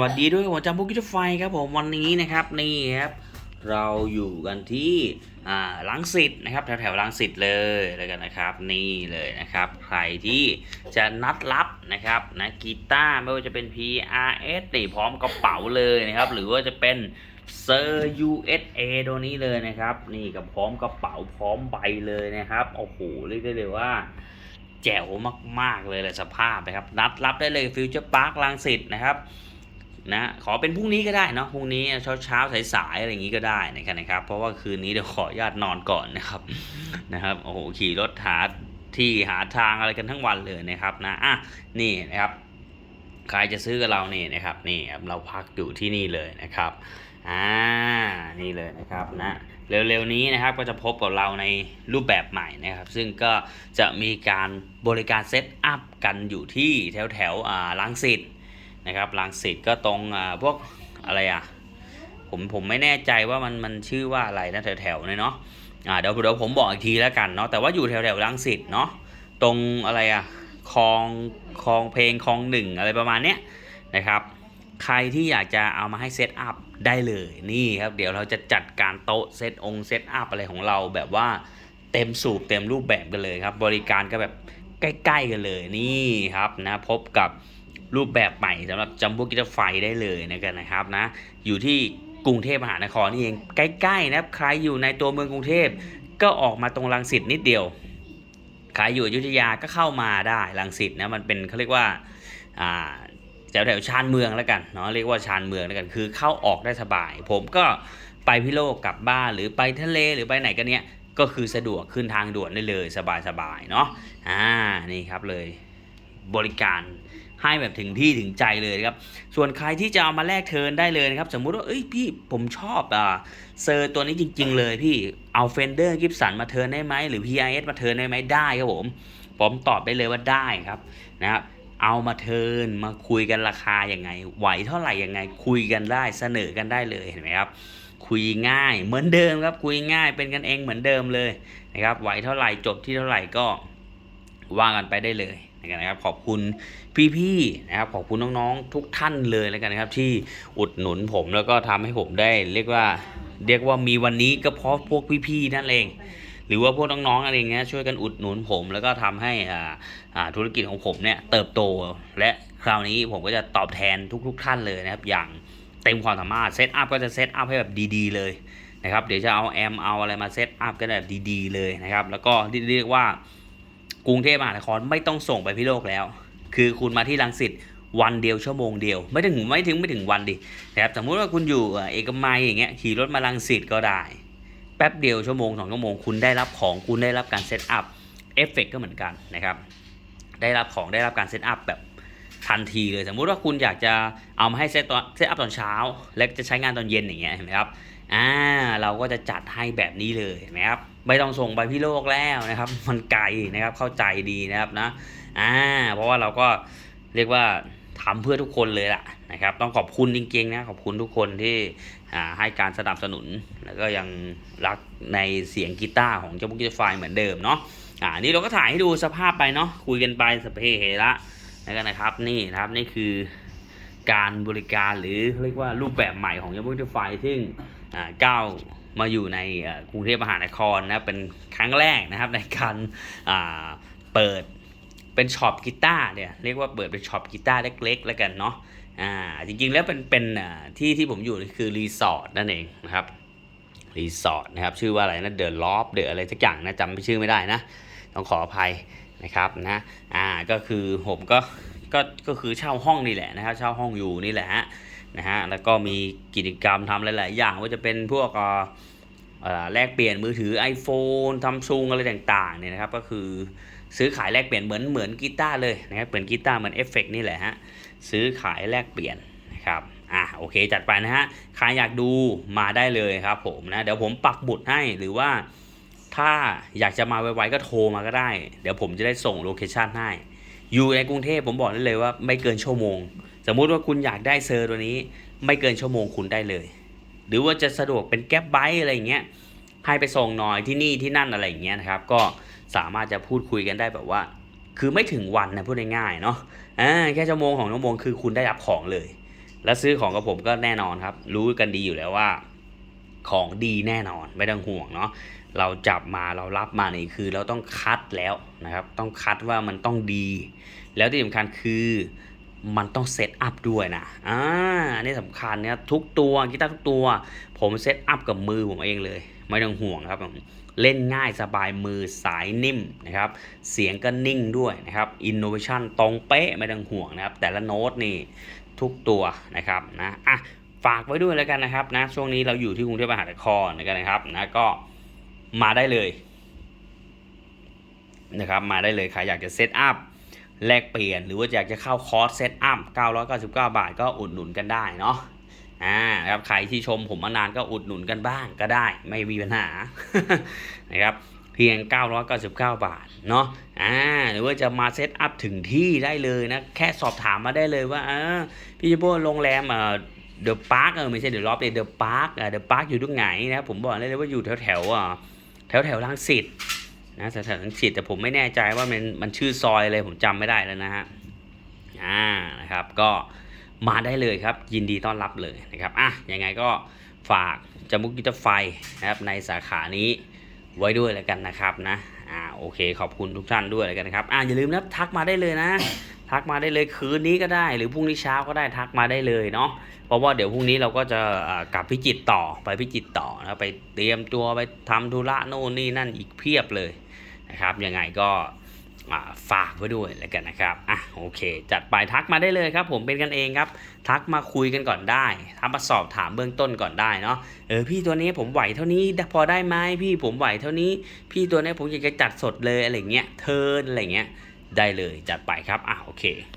วัสดีด้วยผมจำพวกกิจไฟครับผมวันนี้นะครับนี่ครับเราอยู่กันที่อ่าลังสิตนะครับแถวแถวลังสิตเลยแล้วกันนะครับนี่เลยนะครับ ใครที่จะนัดรับนะครับนะกีตาร์ไม่ว่าจะเป็น PRS นี่พร้อมกระเป๋าเลยนะครับ หรือว่าจะเป็นเซอร์ USA ตัวนี้เลยนะครับ นี่กับพร้อมกระเป๋าพร้อมใบเลยนะครับโอ้โหเรียกได้เลยว่าแจ๋วมาก ๆ เลยแหละสภาพนะครับ นัดรับได้เลยฟิวเจอร์พาร์คลังสิตนะครับ นะขอเป็นพรุ่งนี้ก็ได้เนาะพรุ่งนี้เช้าเช้าๆสายอะไรอย่างนี้ก็ได้นะครับนะครับ เพราะว่าคืนนี้เดี๋ยวขออนุญาตนอนก่อนนะครับนะครับโอ้โหขี่รถหาที่หาทางอะไรกันทั้งวันเลยนะครับนะอะนี่นะครับ ใครจะซื้อกับเรานี่นะครับนี่ครับเราพักอยู่ที่นี่เลยนะครับอ่านี่เลยนะครับนะเร็วๆนี้นะครับก็จะพบกับเราในรูปแบบใหม่นะครับ ซึ่งก็จะมีการบริการเซตอัพกันอยู่ที่แถวแถวอ่าลังสิต นะครับลังสิตก็ตรงอ่าพวกอะไรอะผมผมไม่แน่ใจว่ามันมันชื่อว่าอะไรนะแถวแถวๆเนี่ยเนาะอ่าเดี๋ยวเดี๋ยวผมบอกอีกทีแล้วกันเนาะแต่ว่าอยู่แถวแถวๆลังสิตเนาะตรงอะไรอะคลองคลองเพลงคลองหนึ่งอะไรประมาณเนี้ยนะครับใครที่อยากจะเอามาให้เซตอัพได้เลยนี่ครับเดี๋ยวเราจะจัดการโต๊ะเซตองค์เซตอัพอะไรของเราแบบว่าเต็มสูบเต็มรูปแบบกันเลยครับ บริการก็แบบใกล้ ๆ กันเลยนี่ครับนะพบกับ รูปแบบใหม่สำหรับจัมโบ้กิตาไฟได้เลยนะกันนะครับนะอยู่ที่กรุงเทพมหานครนี่เองใกล้ๆนะครับใครอยู่ในตัวเมืองกรุงเทพก็ออกมาตรงรังสิตนิดเดียวใครอยู่อยุธยาก็เข้ามาได้รังสิตนะมันเป็นเขาเรียกว่าอ่าแถวแถวชานเมืองแล้วกันเนาะเรียกว่าชานเมืองแล้วกันคือเข้าออกได้สบาย ผมก็ไปพิโลกกลับบ้านหรือไปทะเลหรือไปไหนกันเนี้ยก็คือสะดวกขึ้นทางด่วนได้เลยสบายๆเนาะอ่านี่ครับเลย บริการให้แบบถึงที่ถึงใจเลยครับ ส่วนใครที่จะเอามาแลกเทินได้เลยนะครับ สมมุติว่าเอ้ยพี่ผมชอบอ่าเซอร์ตัวนี้จริง ๆ เลยพี่เอาเฟนเดอร์กิฟสันมาเทินได้ไหมหรือ PIS มาเทินได้ไหมได้ครับผม ผมตอบได้เลยว่าได้ครับนะครับเอามาเทินมาคุยกันราคาอย่างไง ไหวเท่าไหร่ยังไง คุยกันได้เสนอกันได้เลยเห็นไหมครับ คุยง่ายเหมือนเดิมครับ คุยง่ายเป็นกันเองเหมือนเดิมเลยนะครับไหวเท่าไหร่จบที่เท่าไหร่ก็ว่ากันไปได้เลย นะครับขอบคุณพี่ๆนะครับขอบคุณน้องๆทุกท่านเลยแล้วกันนะครับ ที่อุดหนุนผมแล้วก็ทำให้ผมได้เรียกว่าเรียกว่ามีวันนี้ก็เพราะพวกพี่ๆนั่นเอง หรือว่าพวกน้องๆอะไรเงี้ยช่วยกันอุดหนุนผมแล้วก็ทำให้อ่าอ่าธุรกิจของผมเนี่ยเติบโตและคราวนี้ผมก็จะตอบแทนทุก ๆ ท่านเลยนะครับ อย่างเต็มความสามารถเซตอัพก็จะเซตอัพให้แบบดี ๆ เลยนะครับเดี๋ยวจะเอาแอมเอาอะไรมาเซตอัพกันแบบดีๆเลยนะครับ แล้วก็เรียกว่า กรุงเทพมหานครไม่ต้องส่งไปพิโลกแล้ว คือคุณมาที่ลังสิตวันเดียวชั่วโมงเดียว ไม่ถึงไม่ถึงไม่ถึงวันดินะครับสมมุติว่าคุณอยู่เอกมัยอย่างเงี้ยขี่รถมาลังสิตก็ได้ แป๊บเดียวชั่วโมงสองชั่วโมงคุณได้รับของคุณได้รับการเซตอัพเอฟเฟกก็เหมือนกันนะครับได้รับของได้รับการเซตอัพแบบทันทีเลยสมมุติว่าคุณอยากจะเอามาให้เซตตอนเซตอัพตอนเช้า แล้วจะใช้งานตอนเย็นอย่างเงี้ยเห็นไหมครับอ่าเราก็จะจัดให้แบบนี้เลยเห็นไหมครับ ไม่ต้องส่งไปพี่โลกแล้วนะครับ มันไกลนะครับเข้าใจดีนะครับนะอ่าเพราะว่าเราก็เรียกว่าทำเพื่อทุกคนเลยล่ะนะครับ ต้องขอบคุณจริงๆนะขอบคุณทุกคนที่อ่าให้การสนับสนุน แล้วก็ยังรักในเสียงกีตาร์ของเจ้าบุกิจไฟเหมือนเดิมเนาะอ่านี่เราก็ถ่ายให้ดูสภาพไปเนาะคุยกันไปสเพเฮระแล้วกันนะครับนี่นะครับนี่คือการบริการหรือเรียกว่ารูปแบบใหม่ของเจ้าบุกิจไฟซึ่งอ่าก้าว มาอยู่ในกรุงเทพมหานครนะเป็นครั้งแรกนะครับในการเปิดเป็นช็อปกีตาร์เนี่ยเรียกว่าเปิดเป็นช็อปกีตาร์เล็กๆแล้วกันเนาะอ่าจริงๆแล้วเป็นเป็นที่ที่ผมอยู่คือรีสอร์ทนั่นเองนะครับรีสอร์ทนะครับชื่อว่าอะไรนะเดอะลอฟเดอะอะไรสักอย่างนะจำชื่อไม่ได้นะต้องขออภัยนะครับนะอ่าก็คือผมก็ก็ก็คือเช่าห้องนี่แหละนะครับเช่าห้องอยู่นี่แหละฮะ นะฮะแล้วก็มีกิจกรรมทำหลาย ๆ อย่างว่าจะเป็นพวกเอ่อแลกเปลี่ยนมือถือ iPhone ทำซุงอะไรต่าง ๆ เนี่ยนะครับ ก็คือซื้อขายแลกเปลี่ยนเหมือนเหมือนกีตาร์เลยนะครับเหมือนกีตาร์เหมือนเอฟเฟกนี่แหละฮะซื้อขายแลกเปลี่ยนนะครับอะโอเคจัดไปนะฮะใครอยากดูมาได้เลยครับผมนะเดี๋ยวผมปักบุตรให้หรือว่าถ้าอยากจะมาไวๆก็โทรมาก็ได้ เดี๋ยวผมจะได้ส่งโลเคชันให้อยู่ในกรุงเทพผมบอกได้เลยว่าไม่เกินชั่วโมง สมมุติว่าคุณอยากได้เซอร์ตัวนี้ ไม่เกินชั่วโมงคุณได้เลย หรือว่าจะสะดวกเป็นแก๊ปไบค์อะไรอย่างเงี้ยให้ไปส่งหน่อยที่นี่ที่นั่นอะไรอย่างเงี้ยนะครับ ก็สามารถจะพูดคุยกันได้แบบว่า คือไม่ถึงวันนะพูดง่ายๆเนาะอ่าแค่ชั่วโมงของชั่วโมงคือคุณได้รับของเลย และซื้อของกับผมก็แน่นอนครับ รู้กันดีอยู่แล้วว่า ของดีแน่นอนไม่ต้องห่วงเนาะเราจับมาเรารับมานี่คือเราต้องคัดแล้วนะครับ ต้องคัดว่ามันต้องดี แล้วที่สำคัญคือ มันต้องเซตอัพด้วยนะ อ่า อันนี้สำคัญเนี่ยทุกตัวกีตาร์ทุกตัว ผมเซตอัพกับมือผมเองเลย ไม่ต้องห่วงครับ เล่นง่ายสบายมือสายนิ่มนะครับ เสียงก็นิ่งด้วยนะครับ อินโนเวชันตรงเป๊ะไม่ต้องห่วงนะครับ แต่ละโน้ตนี่ทุกตัวนะครับนะอะฝากไว้ด้วยแล้วกันนะครับนะ ช่วงนี้เราอยู่ที่กรุงเทพมหานครนะครับนะก็มาได้เลยนะครับมาได้เลยใครอยากจะเซตอัพ แลกเปลี่ยนหรือว่าอยากจะเข้าคอร์สเซตอัพ 999 บาทก็อุดหนุนกันได้เนาะอ่าครับใครที่ชมผมมานานก็อุดหนุนกันบ้างก็ได้ไม่มีปัญหานะครับเพียง 999 บาทเนาะอ่าหรือว่าจะมาเซตอัพถึงที่ได้เลยนะ แค่สอบถามมาได้เลยว่าอ่าพี่จิโบ้โรงแรมเอ่อเดอะพาร์คเออไม่ใช่เดอะล็อบเดอะพาร์คเดอะพาร์คอยู่ตรงไหนนะผมบอกเลยว่าอยู่แถวแถวอะแถวแถวๆรังสิต นะแถวแถวๆรังสิตแต่ผมไม่แน่ใจว่ามันมันชื่อซอยอะไรผมจำไม่ได้แล้วนะฮะอ่านะครับก็มาได้เลยครับ ยินดีต้อนรับเลยนะครับอะยังไงก็ฝากจมุกกิตาร์ไฟนะครับในสาขานี้ไว้ด้วยแล้วกันนะครับนะอ่าโอเคขอบคุณทุกท่านด้วยแล้วกันนะครับอ่าอย่าลืมนะทักมาได้เลยนะ ทักมาได้เลยคืนนี้ก็ได้ หรือพรุ่งนี้เช้าก็ได้ทักมาได้เลยเนาะเพราะว่าเดี๋ยวพรุ่งนี้เราก็จะอ่ากลับพิจิตต่อไปพิจิตต่อนะไปเตรียมตัวไปทำธุระโน่นนี่นั่นอีกเพียบเลย นะครับยังไงก็ฝากไว้ด้วยแล้วกันนะครับอะโอเค จัดไปทักมาได้เลยครับ ผมเป็นกันเองครับ ทักมาคุยกันก่อนได้ทักมาสอบถามเบื้องต้นก่อนได้เนาะเออพี่ตัวนี้ผมไหวเท่านี้พอได้ไหมพี่ผมไหวเท่านี้ พี่ตัวนี้ผมอยากจะจัดสดเลยอะไรเงี้ยเทิร์นอะไรเงี้ยได้เลยจัดไปครับอะโอเค